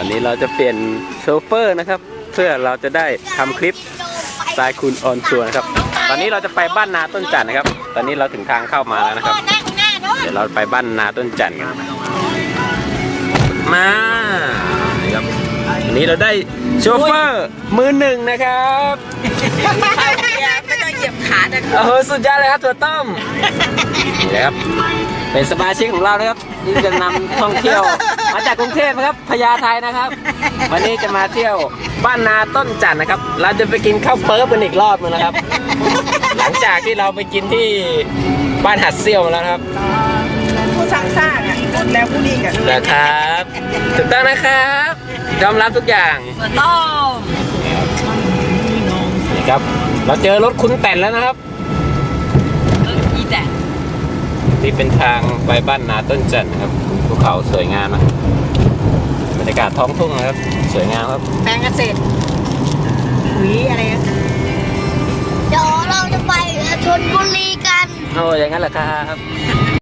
ตอนนี้เราจะเปลี่ยนโชเฟอร์นะครับ เพื่อเราจะได้ทำคลิปสไตล์คุณออนทัวร์นะครับ ตอนนี้เราจะไปบ้านนาต้นจันทร์นะครับ ตอนนี้เราถึงทางเข้ามาแล้วนะครับ นั่งหน้าด้วย เดี๋ยวเราไปบ้านนาต้นจันทร์กันมานี่ครับวันนี้เราได้โชเฟอร์มือหนึ่งนะครับไม่ต้องเหยียบขานะโอ้โหสุดยอดเลยครับถั่วต้มนี่นะครับ เป็นสมาชิกของเรานะครับที่จะนำท่องเที่ยว มาจากกรุงเทพนะครับพญาไทนะครับ วันนี้จะมาเที่ยวบ้านนาต้นจันทร์นะครับ เราจะไปกินข้าวเปิ๊บกันอีกรอบนึงนะครับ หลังจากที่เราไปกินที่บ้านหัดเซี่ยวมาแล้วนะครับผู้สร้างสร้างอะหมดแล้วผู้ดีกันนะครับถูกต้องนะครับยอมรับทุกอย่างต้มนี่ครับ เราเจอรถคุณแต่นแล้วนะครับอีแต่นี่เป็นทางไปบ้านนาต้นจันทร์นะครับภู เขาสวยงามนะบรรยากาศท้องทุ่งนะครับ สวยงามครับ แปลงเกษตรหวีอะไรนะเดี๋ยวเราจะไปชนบุรีกัน โอ้อย่างนั้นแหละครับ